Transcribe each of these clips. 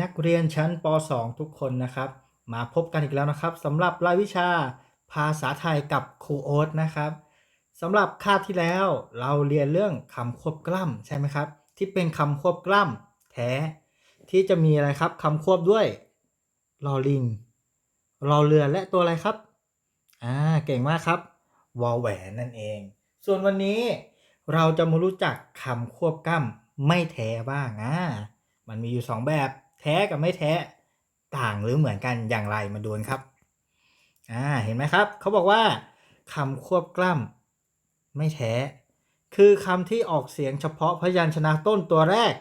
นักเรียนชั้นป .2 ทุกคนนะครับ มาพบกันอีกแล้วนะครับสำหรับรายวิชาภาษาไทยกับครูโอ๊ตนะครับสำหรับคาบที่แล้วเราเรียนเรื่องคำควบกล้ำใช่ไหมครับ ที่เป็นคำควบกล้ำแท้ ที่จะมีอะไรครับคำควบด้วยลอลิงรอเรือและตัวอะไรครับอ่าเก่งมากครับวอลแหวนนั่นเอง ส่วนวันนี้เราจะมารู้จักคำควบกล้ำไม่แท้บ้างอ่ามันมีอยู่ 2 แบบ แท้กับไม่แท้ต่างหรือเหมือนกันอย่างไรมาดูกันครับอ่าเห็นไหมครับเขาบอกว่าคำควบกล้ำไม่แท้ คือคำที่ออกเสียงเฉพาะพยัญชนะต้นตัวแรก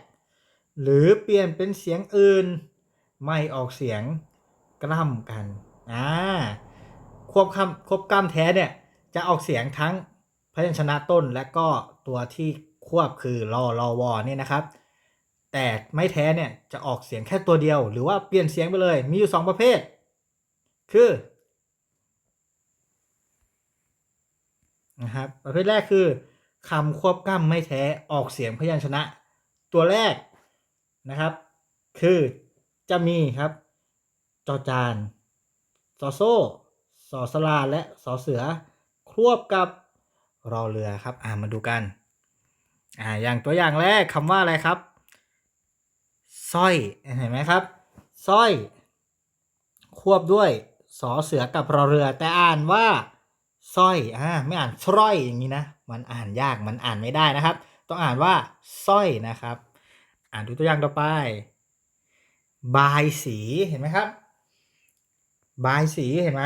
หรือเปลี่ยนเป็นเสียงอื่น ไม่ออกเสียงกล้ำกันอ่าควบคำควบกล้ำแท้เนี่ยจะออกเสียงทั้งพยัญชนะต้นและก็ตัวที่ควบคือรอรอวอเนี่ยนะครับ แต่ไม่แท้เนี่ยจะออกเสียงแค่ตัวเดียว หรือว่าเปลี่ยนเสียงไปเลย มีอยู่ 2 ประเภท คือนะครับประเภทแรกคือคำควบกล้ำไม่แท้ออกเสียงพยัญชนะ ตัวแรกนะครับ คือจะมีครับจอจานสอโซ่สอสลาและสอเสือควบกับรอเรือครับ อ่ามาดูกัน อ่าอย่างตัวอย่างแรกคำว่าอะไรครับ สร้อยเห็นไหมครับสร้อย ควบด้วยสอเสือกับรอเรือ แต่อ่านว่าสร้อยอ่าไม่อ่านสร้อยอย่างนี้นะ มันอ่านยากมันอ่านไม่ได้นะครับ ต้องอ่านว่าสร้อยนะครับ อ่านดูตัวอย่างต่อไป บายสีเห็นไหมครับ บายสีเห็นไหม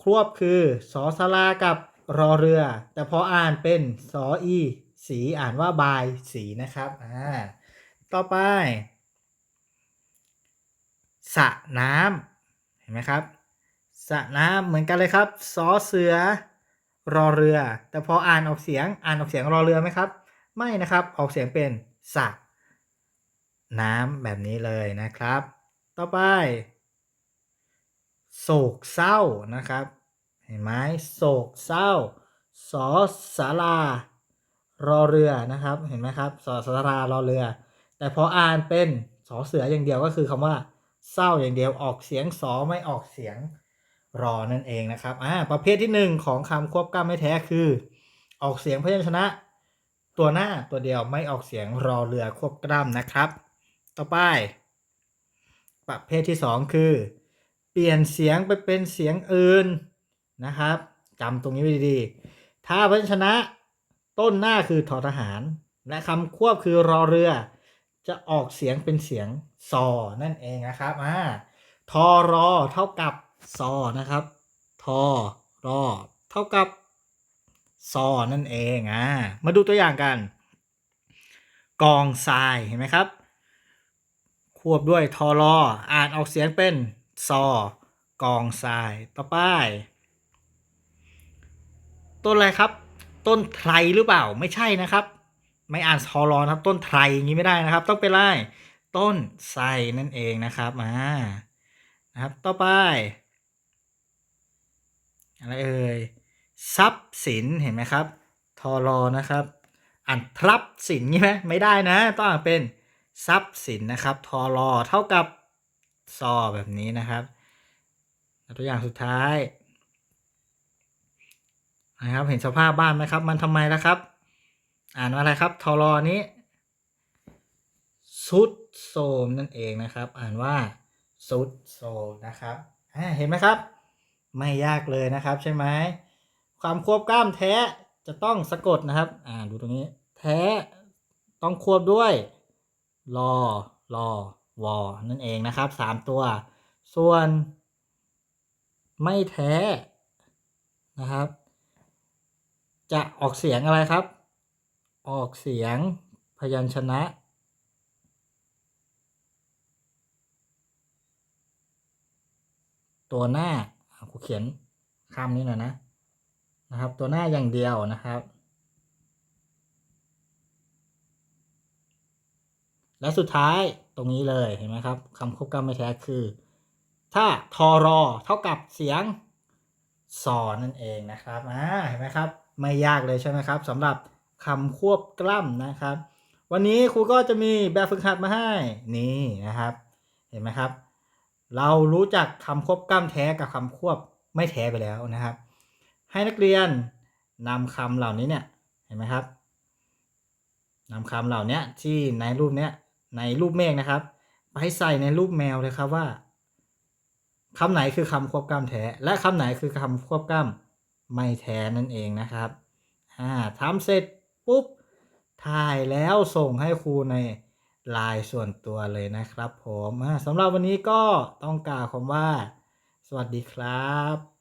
ควบคือสอสลากับรอเรือ แต่พออ่านเป็นสออี สีอ่านว่าบายสีนะครับอ่า ต่อไปสระน้ำเห็นไหมครับสระน้ำเหมือนกันเลยครับซอเสือรอเรือ แต่พออ่านออกเสียงอ่านออกเสียงรอเรือไหมครับ ไม่นะครับออกเสียงเป็นสระน้ำแบบนี้เลยนะครับ ต่อไป โศกเศร้านะครับ เห็นไหมโศกเศร้าสอสารา รอเรือนะครับ เห็นไหมครับสอสารารอเรือ แต่พออ่านเป็นสอเสืออย่างเดียวก็คือคำว่าเศร้าอย่างเดียวออกเสียงสอไม่ออกเสียงรอนั่นเองนะครับอ่าประเภทที่หนึ่งของคำควบกล้ำไม่แท้คือ ออกเสียงพยัญชนะ ตัวหน้าตัวเดียวไม่ออกเสียงรอเรือควบกล้ำนะครับ ต่อไป ประเภทที่สองคือ เปลี่ยนเสียงไปเป็นเสียงอื่นนะครับจำตรงนี้ไว้ดีๆถ้าพยัญชนะต้นหน้าคือทอทหาร และคำควบคือรอเรือ จะออกเสียงเป็นเสียงซอนั่นเองนะครับอ่าทอรอเท่ากับซอนะครับทอรอเท่ากับซอนั่นเองอ่ามาดูตัวอย่างกัน กองทรายเห็นไหมครับ ควบด้วยทอรออ่านออกเสียงเป็นซอกองทรายต่อไป ต้นอะไรครับ ต้นไทรหรือเปล่าไม่ใช่นะครับ ไม่อ่านทอรอนครับ ต้นไทรอย่างนี้ไม่ได้นะครับ ต้องเป็นไรต้นไทรนั่นเองนะครับอ่านะครับ ต่อไปอะไรเอ่ยทรัพย์สินเห็นไหมครับทอรอนะครับ อ่านทรัพย์สินใช่ไหมไม่ได้นะ ต้องอ่านเป็นทรัพย์สินนะครับทอรอเท่ากับซอแบบนี้นะครับตัวอย่างสุดท้ายนะครับ เห็นสภาพบ้านไหมครับ มันทำไมล่ะครับ อ่านว่าอะไรครับทอรอนี้สุดโซมนั่นเองนะครับ อ่านว่าสุดโซมนะครับเห็นไหมครับ ไม่ยากเลยนะครับใช่ไหมความควบกล้ามแท้จะต้องสะกดนะครับ อ่าดูตรงนี้ แท้ต้องควบด้วยรอรอวอนั่นเองนะครับสามตัว ส่วน ไม่แท้นะครับ จะออกเสียงอะไรครับ ออกเสียง พยัญชนะ ตัวหน้าครูเขียนคำนี้หน่อยนะนะครับ ตัวหน้าอย่างเดียวนะครับ และสุดท้ายตรงนี้เลยเห็นไหมครับคำควบกล้ำไม่แท้คือ ถ้าทอรอเท่ากับเสียงซอนั่นเองนะครับอ่าเห็นไหมครับ ไม่ยากเลยใช่ไหมครับสำหรับ คำควบกล้ำนะครับ วันนี้ครูก็จะมีแบบฝึกหัดมาให้นี่นะครับ เห็นไหมครับ เรารู้จักคำควบกล้ำแท้กับคำควบไม่แท้ไปแล้วนะครับ ให้นักเรียนนำคำเหล่านี้เนี่ยเห็นไหมครับนำคำเหล่านี้ที่ในรูปเนี้ยในรูปเมฆนะครับ ไปใส่ในรูปแมวเลยครับว่าคำไหนคือคำควบกล้ำแท้ และคำไหนคือคำควบกล้ำไม่แท้นั่นเองนะครับอ่าทำเสร็จ ปุ๊บ ถ่ายแล้วส่งให้ครูในไลน์ส่วนตัวเลยนะครับผมสำหรับวันนี้ก็ต้องกล่าวคำว่า สวัสดีครับ